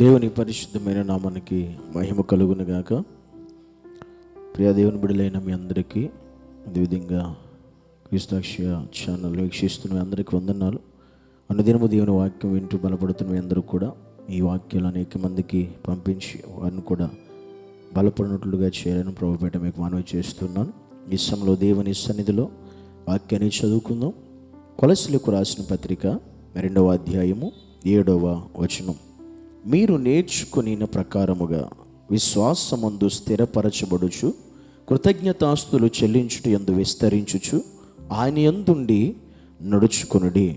దేవుని పరిశుద్ధమైన నామానికి మహిమ కలుగును గాక. ప్రియ దేవుని బిడలైన మీ అందరికీ అదేవిధంగా క్రీస్తాక్ష ఛానల్ వీక్షిస్తున్న మీ అందరికీ వందనాలు. అనుదినము దేవుని వాక్యం వింటూ బలపడుతున్న మీ అందరూ కూడా ఈ వాక్యాలు అనేక మందికి పంపించి వారిని కూడా బలపడినట్లుగా చేయాలని ప్రభుపేట మీకు మనవి చేస్తున్నాను. ఈ సమయంలో దేవుని సన్నిధిలో వాక్యాన్ని చదువుకుందాం. కొలసిలకు రాసిన పత్రిక రెండవ అధ్యాయము ఏడవ వచనం. మీరు నేర్చుకుని ప్రకారముగా విశ్వాసమందు స్థిరపరచబడుచు కృతజ్ఞతాస్తులు చెల్లించుట ఎందు విస్తరించుచు ఆయన ఎందుండి నడుచుకొనుడి.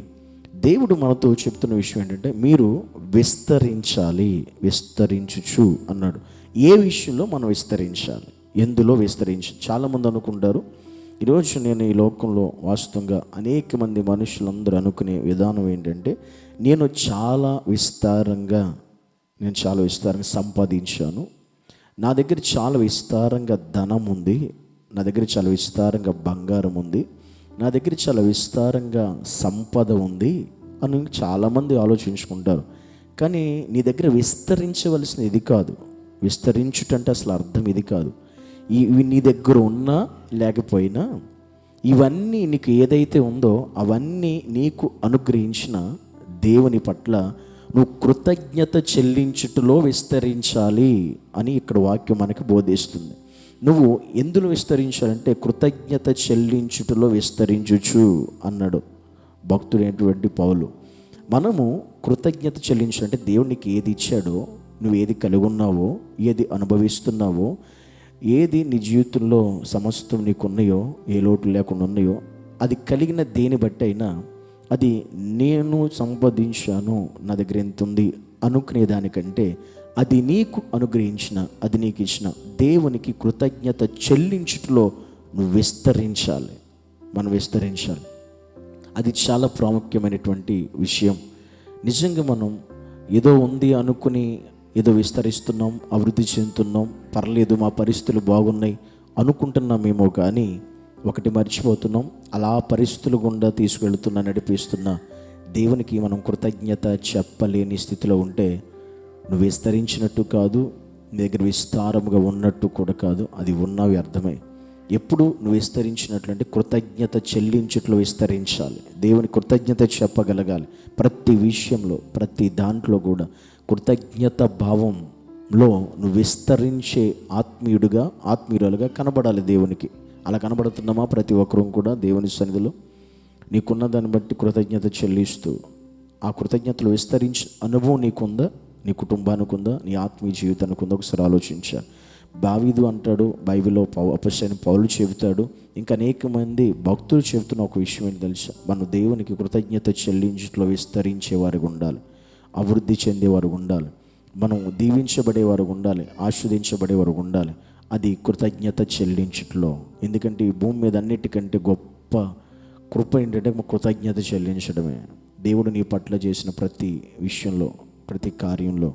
దేవుడు మనతో చెప్తున్న విషయం ఏంటంటే మీరు విస్తరించాలి విస్తరించుచు అన్నాడు. ఏ విషయంలో మనం విస్తరించాలి? ఎందులో విస్తరించి? చాలామంది అనుకుంటారు ఈరోజు నేను ఈ లోకంలో వాస్తవంగా అనేక మంది మనుషులందరూ అనుకునే విధానం ఏంటంటే నేను చాలా విస్తారంగా నేను చాలా విస్తారంగా సంపాదించాను. నా దగ్గర చాలా విస్తారంగా ధనం ఉంది. నా దగ్గర చాలా విస్తారంగా బంగారం ఉంది. నా దగ్గర చాలా విస్తారంగా సంపద ఉంది అని చాలామంది ఆలోచించుకుంటారు. కానీ నీ దగ్గర విస్తరించవలసిన ఇది కాదు. విస్తరించుటంటే అసలు అర్థం ఇది కాదు. ఇవి నీ దగ్గర ఉన్నా లేకపోయినా ఇవన్నీ నీకు ఏదైతే ఉందో అవన్నీ నీకు అనుగ్రహించిన దేవుని పట్ల నువ్వు కృతజ్ఞత చెల్లించుటలో విస్తరించాలి అని ఇక్కడ వాక్యం మనకి బోధిస్తుంది. నువ్వు ఎందులో విస్తరించాలంటే కృతజ్ఞత చెల్లించుటలో విస్తరించుచు అన్నాడు భక్తుడైనటువంటి పౌలు. మనము కృతజ్ఞత చెల్లించాలంటే దేవునికి ఏది ఇచ్చాడో నువ్వు ఏది కలిగి ఉన్నావో ఏది అనుభవిస్తున్నావో ఏది నీ జీవితంలో సమస్తం నీకున్నాయో ఏ లోటు లేకుండా ఉన్నాయో అది కలిగిన దేని బట్టి అయినా అది నేను సంపాదించాను నా దగ్గర ఎంత ఉంది? అనుకునే దానికంటే అది నీకు అనుగ్రహించిన అది నీకు ఇచ్చిన దేవునికి కృతజ్ఞత చెల్లించుటలో నువ్వు విస్తరించాలి. మనం విస్తరించాలి. అది చాలా ప్రాముఖ్యమైనటువంటి విషయం. నిజంగా మనం ఏదో ఉంది అనుకుని ఏదో విస్తరిస్తున్నాం అభివృద్ధి చెందుతున్నాం పర్లేదు మా పరిస్థితులు బాగున్నాయి అనుకుంటున్నామేమో కానీ ఒకటి మర్చిపోతున్నాం. అలా పరిస్థితులు గుండా తీసుకెళ్తున్న నడిపిస్తున్న దేవునికి మనం కృతజ్ఞత చెప్పలేని స్థితిలో ఉంటే నువ్వు విస్తరించినట్టు కాదు నీ దగ్గర విస్తారముగా ఉన్నట్టు కూడా కాదు. అది ఉన్నవి అర్థమై ఎప్పుడు నువ్వు విస్తరించినట్లంటే కృతజ్ఞత చెల్లించట్లు విస్తరించాలి. దేవుని కృతజ్ఞత చెప్పగలగాలి. ప్రతి విషయంలో ప్రతి దాంట్లో కూడా కృతజ్ఞత భావంలో నువ్వు విస్తరించే ఆత్మీయుడుగా ఆత్మీయురాలుగా కనబడాలి దేవునికి. అలా కనబడుతున్నామా? ప్రతి ఒక్కరూ కూడా దేవుని సన్నిధిలో నీకున్న దాన్ని బట్టి కృతజ్ఞత చెల్లిస్తూ ఆ కృతజ్ఞతలు విస్తరించి అనుభవం నీకుందా? నీ కుటుంబానికి ఉందా? నీ ఆత్మీయ జీవితానికి ఉందా? ఒకసారి ఆలోచించా. బావిదు అంటాడు బైబిల్లో పౌ పౌలు చెబుతాడు ఇంకా అనేక మంది భక్తులు చెబుతున్న ఒక విషయం ఏంటి తెలుసా? మన దేవునికి కృతజ్ఞత చెల్లించట్లో విస్తరించేవారిగా ఉండాలి అభివృద్ధి చెందేవారు ఉండాలి మనం దీవించబడేవారు ఉండాలి ఆస్వాదించబడేవారు ఉండాలి అది కృతజ్ఞత చెల్లించట్లో. ఎందుకంటే ఈ భూమి మీద అన్నిటికంటే గొప్ప కృప ఏంటంటే కృతజ్ఞత చెల్లించడమే. దేవుడు నీ పట్ల చేసిన ప్రతి విషయంలో ప్రతి కార్యంలో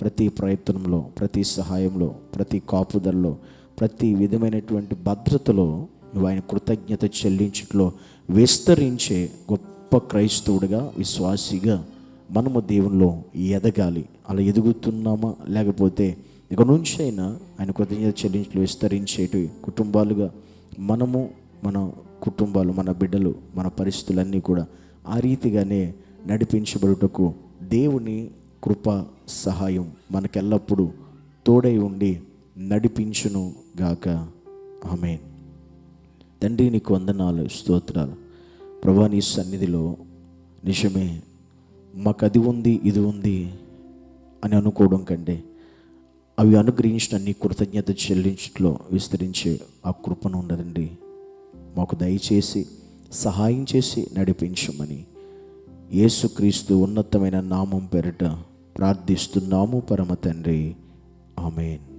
ప్రతి ప్రయత్నంలో ప్రతి సహాయంలో ప్రతి కాపుదల్లో ప్రతి విధమైనటువంటి భద్రతలో నువ్వు ఆయన కృతజ్ఞత చెల్లించట్లో విస్తరించే గొప్ప క్రైస్తవుడిగా విశ్వాసిగా మనము దేవునిలో ఎదగాలి. అలా ఎదుగుతున్నామా? లేకపోతే ఇక నుంచి అయినా ఆయన కృతజ్ఞత చెల్లింపులు విస్తరించేటి కుటుంబాలుగా మనము మన కుటుంబాలు మన బిడ్డలు మన పరిస్థితులన్నీ కూడా ఆ రీతిగానే నడిపించబడుటకు దేవుని కృప సహాయం మనకెల్లప్పుడూ తోడై ఉండి నడిపించును గాక. ఆమెన్. తండ్రి నీకు వందనాలు స్తోత్రాలు. ప్రభా నీ సన్నిధిలో నిజమే మాకు అది ఉంది ఇది ఉంది అని అనుకోవడం కంటే అవి అనుగ్రహించిన నీ కృతజ్ఞత చెల్లించట్లో విస్తరించే ఆ కృపను ఉండదండి. మాకు దయచేసి సహాయం చేసి నడిపించమని యేసుక్రీస్తు ఉన్నతమైన నామం పేరిట ప్రార్థిస్తున్నాము పరమ తండ్రి. ఆమెన్.